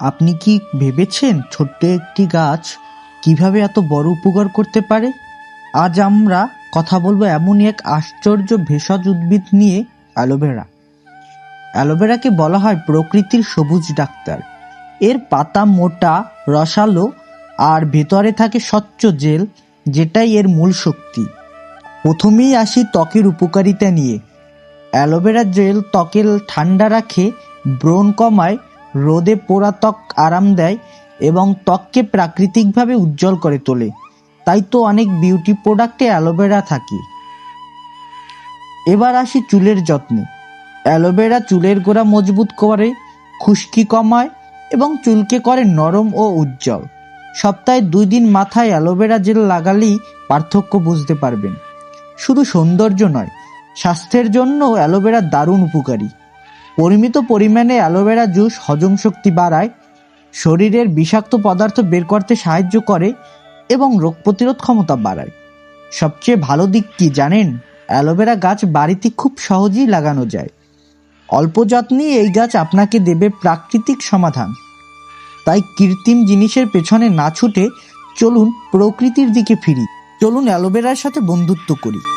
আপনি কি ভেবেছেন ছোট্ট একটি গাছ কীভাবে এত বড় উপকার করতে পারে? আজ আমরা কথা বলব এমনই এক আশ্চর্য ভেষজ উদ্ভিদ নিয়ে, অ্যালোভেরা। অ্যালোভেরাকে বলা হয় প্রকৃতির সবুজ ডাক্তার। এর পাতা মোটা, রসালো আর ভেতরে থাকে স্বচ্ছ জেল, যেটাই এর মূল শক্তি। প্রথমেই আসি ত্বকের উপকারিতা নিয়ে। অ্যালোভেরা জেল ত্বকের ঠান্ডা রাখে, ব্রণ কমায় রোদে পোড়া ত্বক আরাম দেয় এবং ত্বককে প্রাকৃতিকভাবে উজ্জ্বল করে তোলে। তাই তো অনেক বিউটি প্রোডাক্টে অ্যালোভেরা থাকে। এবার আসি চুলের যত্নে। অ্যালোভেরা চুলের গোড়া মজবুত করে, খুশকি কমায় এবং চুলকে করে নরম ও উজ্জ্বল। সপ্তাহে দুই দিন মাথায় অ্যালোভেরা জেল লাগালেই পার্থক্য বুঝতে পারবেন। শুধু সৌন্দর্য নয়, স্বাস্থ্যের জন্য অ্যালোভেরা দারুণ উপকারী। পরিমিত পরিমাণে অ্যালোভেরা জুস হজম শক্তি বাড়ায়, শরীরের বিষাক্ত পদার্থ বের করতে সাহায্য করে এবং রোগ প্রতিরোধ ক্ষমতা বাড়ায়। সবচেয়ে ভালো দিক কি জানেন? অ্যালোভেরা গাছ বাড়িতে খুব সহজেই লাগানো যায়। অল্প যত্নেই এই গাছ আপনাকে দেবে প্রাকৃতিক সমাধান। তাই কৃত্রিম জিনিসের পেছনে না ছুটে চলুন প্রকৃতির দিকে ফিরি। চলুন অ্যালোভেরার সাথে বন্ধুত্ব করি।